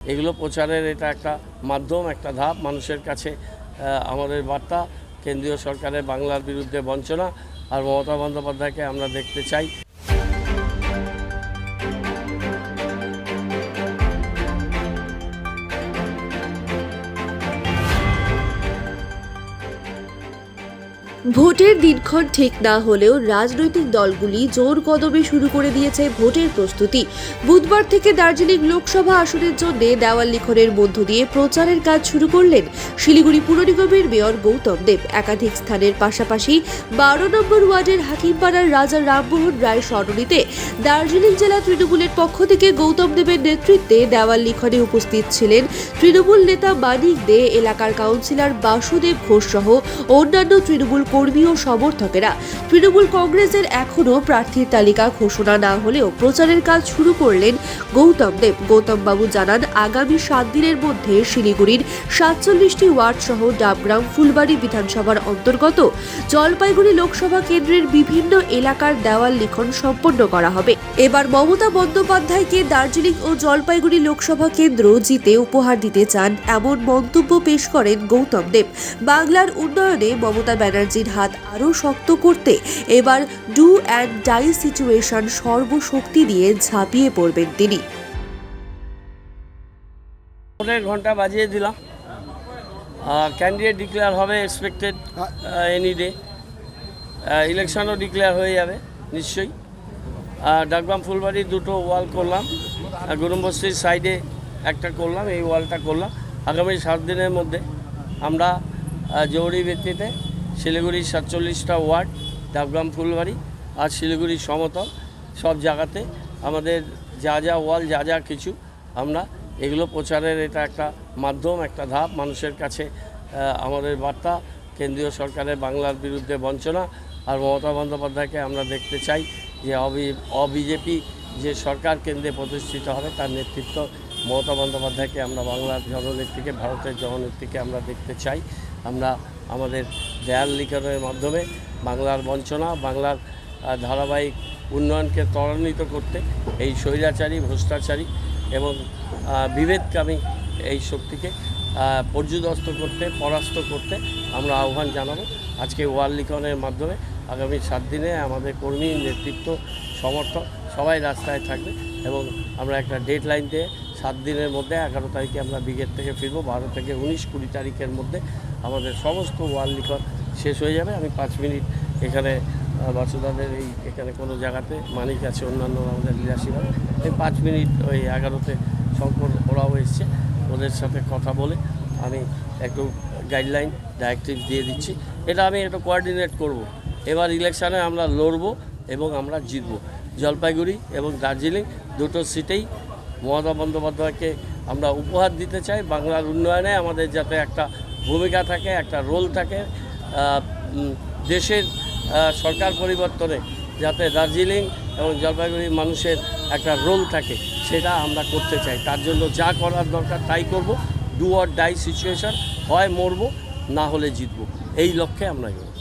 এগুলো প্রচারের এটা একটা মাধ্যম, একটা ধাপ। মানুষের কাছে আমাদের বার্তা, কেন্দ্রীয় সরকারের বাংলার বিরুদ্ধে বঞ্চনা, আর মমতা বন্দ্যোপাধ্যায়কে আমরা দেখতে চাই। ভোটের দিনক্ষণ ঠিক না হলেও রাজনৈতিক দলগুলি জোর কদমে শুরু করে দিয়েছে ভোটের প্রস্তুতি। বুধবার থেকে দার্জিলিং লোকসভা আসনের জন্য দেওয়াল লিখনের মধ্য দিয়ে প্রচারের কাজ শুরু করলেন শিলিগুড়ি পুর নিগমের মেয়র গৌতম দেব। একাধিক স্থানের পাশাপাশি বারো নম্বর ওয়ার্ডের হাকিমপাড়ার রাজা রামমোহন রায় সরণিতে দার্জিলিং জেলা তৃণমূলের পক্ষ থেকে গৌতম দেবের নেতৃত্বে দেওয়াল লিখনে উপস্থিত ছিলেন তৃণমূল নেতা মানিক দে, এলাকার কাউন্সিলর বাসুদেব ঘোষ সহ অন্যান্য তৃণমূল কর্মী ও সমর্থকেরা। তৃণমূল কংগ্রেসের এখনও প্রার্থীর তালিকা ঘোষণা না হলেও প্রচারের কাজ শুরু করলেন গৌতম দেব। গৌতম বাবু জানান, আগামী সাত দিনের মধ্যে শিলিগুড়ির সাতচল্লিশটি ওয়ার্ড সহ ডাবগ্রাম ফুলবাড়ি বিধানসভার অন্তর্গত জলপাইগুড়ি লোকসভা কেন্দ্রের বিভিন্ন এলাকার দেওয়াল লিখন সম্পন্ন করা হবে। এবার মমতা বন্দ্যোপাধ্যায়কে দার্জিলিং ও জলপাইগুড়ি লোকসভা কেন্দ্র জিতে উপহার দিতে চান এমন মন্তব্য পেশ করেন গৌতম দেব। বাংলার উন্নয়নে মমতা ব্যানার্জির হাত আরও শক্ত করতে এবার ডু অ্যান্ড ডাই সিচুয়েশন সর্বশক্তি দিয়ে ঝাঁপিয়ে পড়বেন তিনি। ঘণ্টা বাজিয়ে দিলাম। ক্যান্ডিডেট ডিক্লেয়ার হবে এক্সপেক্টেড এনি ডে ইলেকশনও ডিক্লেয়ার হয়ে যাবে, নিশ্চয়ই। ডাকবাম ফুলবাড়ির দুটো ওয়াল করলাম। গরুমবস্তির সাইডে একটা করলাম, এই ওয়ালটা করলাম। আগামী সাত দিনের মধ্যে আমরা জরুরি ভিত্তিতে শিলিগুড়ির সাতচল্লিশটা ওয়ার্ড ডাকগ্রাম ফুলবাড়ি আর শিলিগুড়ির সমতল, সব জায়গাতে আমাদের যা যা ওয়াল, যা যা কিছু আমরা এগুলো প্রচারের এটা একটা মাধ্যম, একটা ধাপ। মানুষের কাছে আমাদের বার্তা, কেন্দ্রীয় সরকারের বাংলার বিরুদ্ধে বঞ্চনা আর মমতা বন্দ্যোপাধ্যায়কে আমরা দেখতে চাই যে অবি, অবিজেপি যে সরকার কেন্দ্রে প্রতিষ্ঠিত হবে তার নেতৃত্ব মমতা বন্দ্যোপাধ্যায়কে আমরা বাংলার জননেত্রীকে, ভারতের জননেত্রীকে আমরা দেখতে চাই। আমরা আমাদের দেয়াল লিখনের মাধ্যমে বাংলার বঞ্চনা, বাংলার ধারাবাহিক উন্নয়নকে ত্বরান্বিত করতে এই স্বৈরাচারী, ভ্রষ্টাচারী এবং বিভেদকামী এই শক্তিকে পর্যুদস্ত করতে, পরাস্ত করতে আমরা আহ্বান জানাব। আজকে ওয়াল লিখনের মাধ্যমে আগামী সাত দিনে আমাদের কর্মী নেতৃত্ব, সমর্থক সবাই রাস্তায় থাকবে এবং আমরা একটা ডেড লাইন দিয়ে সাত দিনের মধ্যে এগারো তারিখে আমরা ব্রিগেড থেকে ফিরবো। বারো থেকে উনিশ কুড়ি তারিখের মধ্যে আমাদের সমস্ত ওয়াল লিখন শেষ হয়ে যাবে। আমি পাঁচ মিনিট এখানে বাসুদাদের এই এখানে কোনো জায়গাতে মানিক আছে, অন্যান্য আমাদের লিরাশিরা এই পাঁচ মিনিট ওই এগারোতে শঙ্কর, ওরাও এসছে, ওদের সাথে কথা বলে আমি একটু গাইডলাইন ডাইরেক্টিভ দিয়ে দিচ্ছি। এটা আমি একটু কোঅর্ডিনেট করব। এবার ইলেকশানে আমরা লড়বো এবং আমরা জিতবো। জলপাইগুড়ি এবং দার্জিলিং দুটো সিটেই মমতা বন্দ্যোপাধ্যায়কে আমরা উপহার দিতে চাই। বাংলার উন্নয়নে আমাদের যাতে একটা ভূমিকা থাকে, একটা রোল থাকে। দেশের সরকার পরিবর্তনে যাতে দার্জিলিং এবং জলপাইগুড়ির মানুষের একটা রোল থাকে, সেটা আমরা করতে চাই। তার জন্য যা করার দরকার তাই করব। ডু অর ডাই সিচুয়েশান হয় মরবো, না হলে জিতবো। এই লক্ষ্যে আমরা এগোবো।